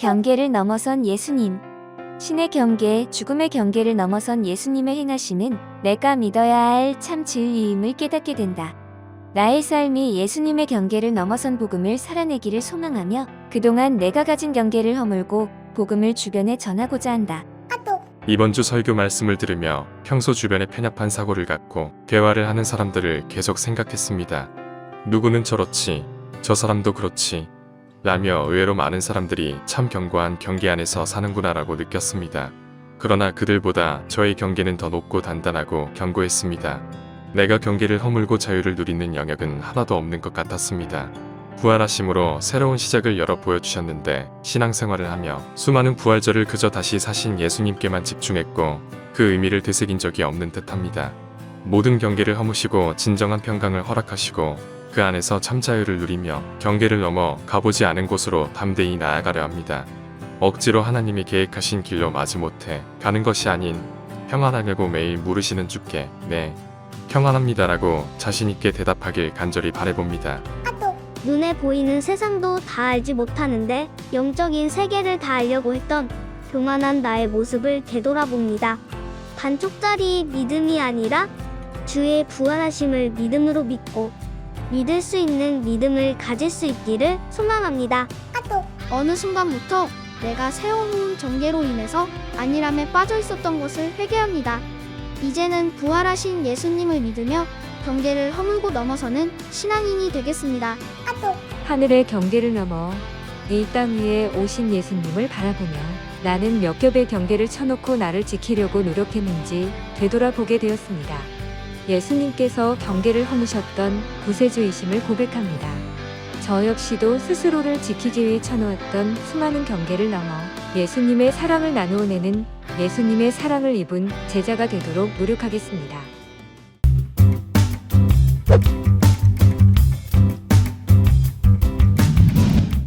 경계를 넘어선 예수님. 신의 경계, 죽음의 경계를 넘어선 예수님의 행하심은 내가 믿어야 할 참 진리임을 깨닫게 된다. 나의 삶이 예수님의 경계를 넘어선 복음을 살아내기를 소망하며 그동안 내가 가진 경계를 허물고 복음을 주변에 전하고자 한다. 이번 주 설교 말씀을 들으며 평소 주변에 편협한 사고를 갖고 대화를 하는 사람들을 계속 생각했습니다. 누구는 저렇지, 저 사람도 그렇지, 라며 의외로 많은 사람들이 참 견고한 경계 안에서 사는구나 라고 느꼈습니다. 그러나 그들보다 저의 경계는 더 높고 단단하고 견고했습니다. 내가 경계를 허물고 자유를 누리는 영역은 하나도 없는 것 같았습니다. 부활하심으로 새로운 시작을 열어 보여주셨는데 신앙생활을 하며 수많은 부활절을 그저 다시 사신 예수님께만 집중했고 그 의미를 되새긴 적이 없는 듯합니다. 모든 경계를 허무시고 진정한 평강을 허락하시고 그 안에서 참 자유를 누리며 경계를 넘어 가보지 않은 곳으로 담대히 나아가려 합니다. 억지로 하나님이 계획하신 길로 마지못해 가는 것이 아닌 평안하냐고 매일 물으시는 주께 네 평안합니다라고 자신있게 대답하길 간절히 바래봅니다. 눈에 보이는 세상도 다 알지 못하는데 영적인 세계를 다 알려고 했던 교만한 나의 모습을 되돌아봅니다. 반쪽짜리 믿음이 아니라 주의 부활하심을 믿음으로 믿고 믿을 수 있는 믿음을 가질 수 있기를 소망합니다. 어느 순간부터 내가 세워놓은 전개로 인해서 안일함에 빠져 있었던 것을 회개합니다. 이제는 부활하신 예수님을 믿으며 경계를 허물고 넘어서는 신앙인이 되겠습니다. 하늘의 경계를 넘어 이 땅 위에 오신 예수님을 바라보며 나는 몇 겹의 경계를 쳐놓고 나를 지키려고 노력했는지 되돌아보게 되었습니다. 예수님께서 경계를 허무셨던 구세주이심을 고백합니다. 저 역시도 스스로를 지키기 위해 쳐놓았던 수많은 경계를 넘어 예수님의 사랑을 나누어내는 예수님의 사랑을 입은 제자가 되도록 노력하겠습니다.